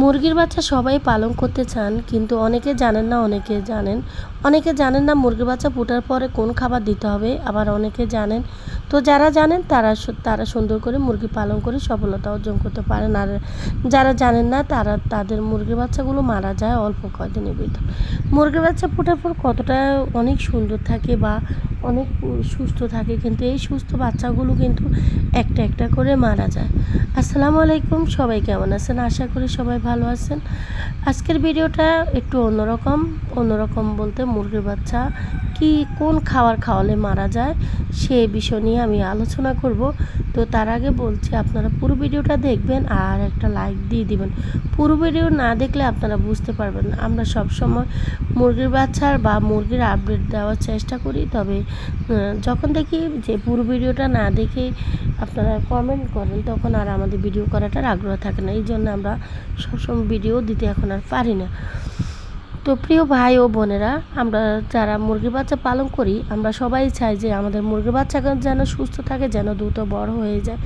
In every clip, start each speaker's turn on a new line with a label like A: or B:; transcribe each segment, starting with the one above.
A: মুরগির বাচ্চা সবাই পালন করতে চান, কিন্তু অনেকে জানেন না, অনেকে জানেন। অনেকে জানেন না মুরগির বাচ্চা ফোটার পরে কোন খাবার দিতে হবে, আবার অনেকে জানেন। তো যারা জানেন, তারা তারা সুন্দর করে মুরগি পালন করে সফলতা অর্জন করতে পারেন। আর যারা জানেন না, তারা, তাদের মুরগির বাচ্চাগুলো মারা যায় অল্প কয়দিনের ভিতর। মুরগির বাচ্চা ফোটার পর কতটা অনেক সুন্দর থাকে বা অনেক সুস্থ থাকে কিন্তু এই সুস্থ বাচ্চাগুলো কিন্তু একটা একটা করে মারা যায়। আসসালামু আলাইকুম, সবাই কেমন আছেন? আশা করি সবাই ভালো আছেন। আজকের ভিডিওটা একটু অন্যরকম অন্যরকম বলতে মুরগির বাচ্চা কি কোন খাবার খাওয়ালে মারা যায়, সে বিষয় নিয়ে আমি আলোচনা করব। তো তার আগে বলছি, আপনারা পুরো ভিডিওটা দেখবেন আর একটা লাইক দিয়ে দিবেন। পুরো ভিডিও না দেখলে আপনারা বুঝতে পারবেন না। আমরা সব সময় মুরগির বাচ্চার বা মুরগির আপডেট দেওয়ার চেষ্টা করি। তবে যখন দেখি যে পুরো ভিডিওটা না দেখে আপনারা কমেন্ট করেন, তখন আর আমাদের ভিডিও করাটার আগ্রহ থাকে না। এই জন্য আমরা সবসময় ভিডিও দিতে এখন আর পারি না। তো প্রিয় ভাই ও বোনেরা, আমরা যারা মুরগির বাচ্চা পালন করি, আমরা সবাই চাই যে আমাদের মুরগির বাচ্চা যেন সুস্থ থাকে, যেন দ্রুত বড় হয়ে যায়।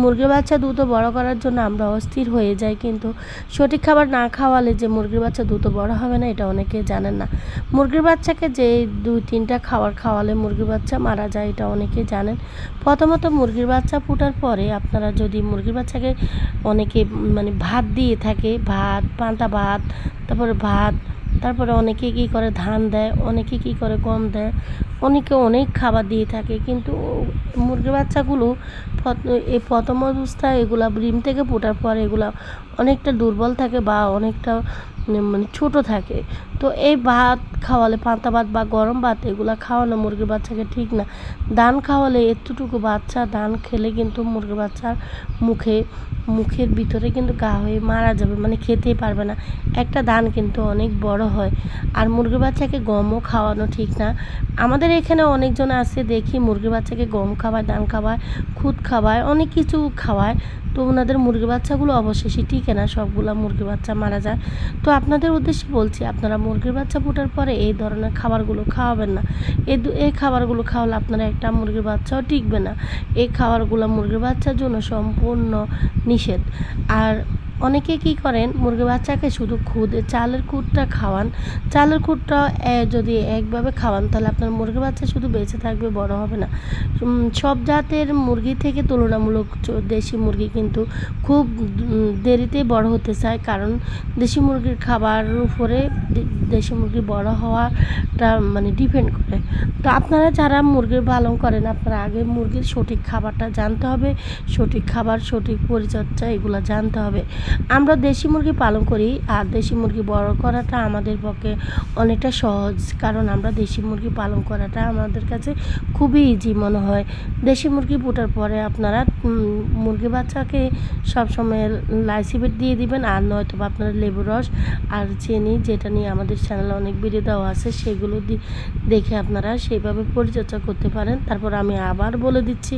A: মুরগির বাচ্চা দ্রুত বড় করার জন্য আমরা অস্থির হয়ে যাই, কিন্তু সঠিক খাবার না খাওয়ালে যে মুরগির বাচ্চা দ্রুত বড় হবে না, এটা অনেকে জানেন না। মুরগির বাচ্চাকে যে দুই, তিনটা খাবার খাওয়ালে মুরগির বাচ্চা মারা যায়, এটা অনেকে জানেন। প্রথমত মুরগির বাচ্চা ফোটার পরে আপনারা যদি মুরগির বাচ্চাকে অনেকে মানে ভাত দিয়ে থাকে, ভাত, পান্তা ভাত, তারপরে ভাত তারপরে অনেকে কী করে ধান দেয়, অনেকে কী করে গম দেয়, অনেকে অনেক খাবার দিয়ে থাকে, কিন্তু মুরগি বাচ্চাগুলো এই প্রথম অবস্থায় এগুলা ডিম থেকে ফোটার পর এগুলা অনেকটা দুর্বল থাকে বা অনেকটা মানে ছোট থাকে। তো এই ভাত খাওয়ালে পান্তা ভাত বা গরম ভাত, এগুলো খাওয়ানো মুরগির বাচ্চাকে ঠিক না। ধান খাওয়ালে এতটুকু বাচ্চা ধান খেলে কিন্তু মুরগির বাচ্চার মুখে, মুখের ভিতরে কিন্তু গা হয়ে মারা যাবে মানে খেতেই পারবে না। একটা ধান কিন্তু অনেক বড় হয়। আর মুরগির বাচ্চাকে গমও খাওয়ানো ঠিক না। আমাদের এখানে অনেকজন আছে, দেখি মুরগির বাচ্চাকে গম খাওয়ায়, ধান খাওয়ায়, খুদ খাওয়ায়, অনেক কিছু খাওয়ায়। তো ওনাদের মুরগি বাচ্চাগুলো অবশেষে টিকে না, সবগুলো মুরগি বাচ্চা মারা যায়। তো আপনাদের উদ্দেশ্যে বলছি, আপনারা মুরগির বাচ্চা ফোটার পরে এই ধরনের খাবারগুলো খাওয়াবেন না। এই এই খাবারগুলো খাওয়ালে আপনারা একটা মুরগির বাচ্চাও টিকবে না। এই খাবারগুলো মুরগির বাচ্চার জন্য সম্পূর্ণ নিষেধ। আর অনেকে কি করেন মুরগির বাচ্চাকে শুধু খুদ, চালের খুদটা খাওয়ান। চালের কুটটা যদি একভাবে খাওয়ান, তাহলে আপনার মুরগির বাচ্চা শুধু বেঁচে থাকবে, বড় হবে না। সব জাতের মুরগি থেকে তুলনামূলক দেশি মুরগি কিন্তু খুব দেরিতে বড় হতে চায়। কারণ দেশি মুরগির খাবার উপরে দেশি মুরগি বড় হওয়াটা মানে ডিপেন্ড করে। তো আপনারা যারা মুরগির পালন করেন, আপনারা আগে মুরগির সঠিক খাবারটা জানতে হবে। সঠিক খাবার, সঠিক পরিচর্যা, এগুলো জানতে হবে। আমরা দেশি মুরগি পালন করি, আর দেশি মুরগি বড় করাটা আমাদের পক্ষে অনেকটা সহজ, কারণ আমরা দেশি মুরগি পালন করাটা আমাদের কাছে খুবই ইজি মনে হয়। দেশি মুরগি ফোটার পরে আপনারা মুরগি বাচ্চাকে সবসময় লাইসিবেট দিয়ে দিবেন, আর নয়তো আপনারা লেবু রস আর চিনি যেটা নিয়ে আমাদের চ্যানেলে অনেক ভিডিও দেওয়া আছে, সেগুলো দেখে আপনারা সেইভাবে পরিচর্যা করতে পারেন। তারপর আমি আবার বলে দিচ্ছি,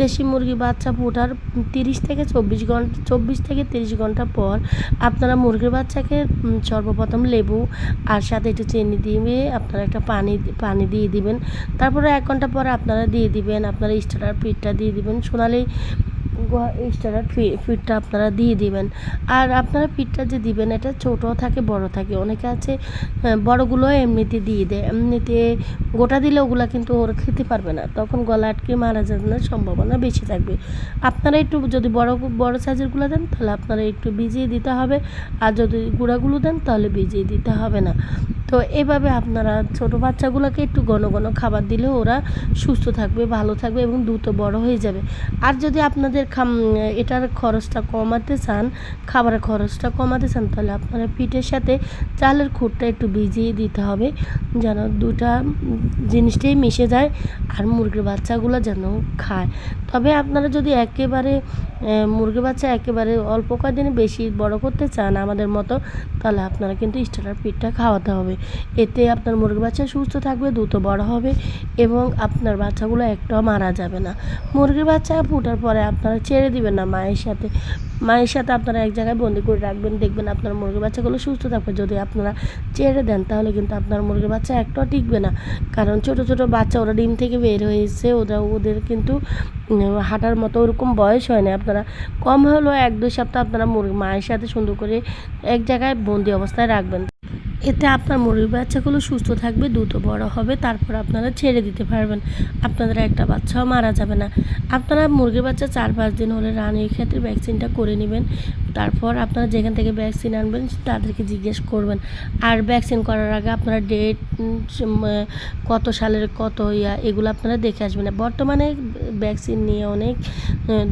A: দেশি মুরগি বাচ্চা ফোটার তিরিশ থেকে চব্বিশ ঘণ্টা, চব্বিশ থেকে তিরিশ ঘণ্টা পর আপনারা মুরগির বাচ্চাকে সর্বপ্রথম লেবু আর সাথে একটু চিনি দিয়ে আপনারা একটা পানি পানি দিয়ে দিবেন। তারপরে এক ঘণ্টা পর আপনারা দিয়ে দিবেন, আপনারা স্টার্টার পিঠটা দিয়ে দিবেন। সোনালি স্টার্টার ফিডটা আপনারা দিয়ে দিবেন। আর আপনারা ফিডটা যে দিবেন এটা ছোটো থাকে বড় থাকে। অনেকে আছে আহ, বড়গুলো এমনিতে দিয়ে দেয়। এমনিতে গোটা দিলে ওগুলা কিন্তু ওরা খেতে পারবে না। তখন গলা আটকে মারা যাওয়ার সম্ভাবনা বেশি থাকবে। আপনারা একটু যদি বড় বড় সাইজেরগুলো দেন তাহলে আপনারা একটু ভিজিয়ে দিতে হবে। আর যদি গুঁড়াগুলো দেন তাহলে ভিজিয়ে দিতে হবে না। তো এভাবে আপনারা ছোট বাচ্চাগুলোকে একটু ঘন ঘন খাবার দিলে ওরা সুস্থ থাকবে, ভালো থাকবে এবং দ্রুত বড় হয়ে যাবে। আর যদি আপনাদের এটার খরচটা কমাতে চান, খাবারের খরচটা কমাতে চান, তাহলে আপনারা পিঠের সাথে চালের খুঁটটা একটু ভিজিয়ে দিতে হবে, যেন দুটা জিনিসটাই মিশে যায় আর মুরগির বাচ্চাগুলো যেন খায়। তবে আপনারা যদি একেবারে মুরগি বাচ্চা একেবারে অল্প কদিনে বেশি বড় করতে চান আমাদের মতো, তাহলে আপনারা কিন্তু স্টার্টার পিঠটা খাওয়াতে হবে। এতে আপনার মুরগি বাচ্চা সুস্থ থাকবে, দ্রুত বড় হবে এবং আপনার বাচ্চাগুলো একটাও মারা যাবে না। মুরগির বাচ্চা ফোটার পরে আপনারা ছেড়ে দিবেন না মায়ের সাথে। মায়ের সাথে আপনারা এক জায়গায় বন্দি করে রাখবেন, দেখবেন আপনার মুরগির বাচ্চাগুলো সুস্থ থাকবে। যদি আপনারা ছেড়ে দেন, তাহলে কিন্তু আপনার মুরগির বাচ্চা একটাও টিকবে না। কারণ ছোট ছোট বাচ্চা ওরা ডিম থেকে বের হয়েছে, ওরা, ওদের কিন্তু হাঁটার মতো ওরকম বয়স হয় না। আপনারা কম হলেও এক দুই সপ্তাহ আপনারা মুরগি, মায়ের সাথে সুন্দর করে এক জায়গায় বন্দি অবস্থায় রাখবেন। এতে আপনার মুরগির বাচ্চাগুলো সুস্থ থাকবে দ্রুত বড় হবে, তারপর আপনারা ছেড়ে দিতে পারবেন। আপনাদের একটা বাচ্চাও মারা যাবে না। আপনারা মুরগির বাচ্চা চার, পাঁচ দিন হলে রানীর ক্ষেত্রে ভ্যাকসিনটা করে নেবেন। তারপর আপনারা যেখান থেকে ভ্যাকসিন আনবেন, তাদেরকে জিজ্ঞেস করবেন। আর ভ্যাকসিন করার আগে আপনারা ডেট কত সালের কত ইয়া, এগুলো আপনারা দেখে আসবেন। বর্তমানে ভ্যাকসিন নিয়ে অনেক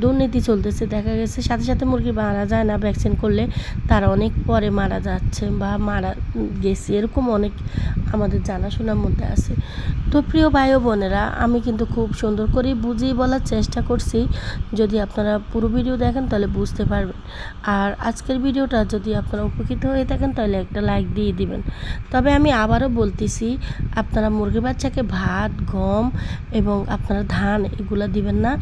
A: দুর্নীতি চলতেছে। দেখা গেছে সাথে সাথে মুরগি মারা যায় না ভ্যাকসিন করলে, তারা অনেক পরে মারা যাচ্ছে বা মারা গেছে, এরকম অনেক আমাদের জানাশোনার মধ্যে আছে। তো প্রিয় ভাই বোনেরা, আমি কিন্তু খুব সুন্দর করে বুঝিয়ে বলার চেষ্টা করছি। যদি আপনারা পুরো ভিডিও দেখেন, তাহলে বুঝতে পারবেন। আর আজকের ভিডিওটা যদি আপনারা উপকৃত হয়ে থাকেন, তাহলে একটা লাইক দিয়ে দিবেন। তবে আমি আবারও বলতেছি, আপনারা মুরগি বাচ্চাকে ভাত, গম এবং আপনারা ধান এগুলা দিবেন না।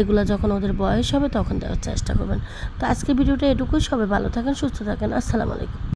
A: এগুলো যখন ওদের বয়স হবে তখন দেওয়ার চেষ্টা করবেন। তো আজকে ভিডিওটা এটুকুই। সবাই ভালো থাকেন, সুস্থ থাকেন। আসসালামু আলাইকুম।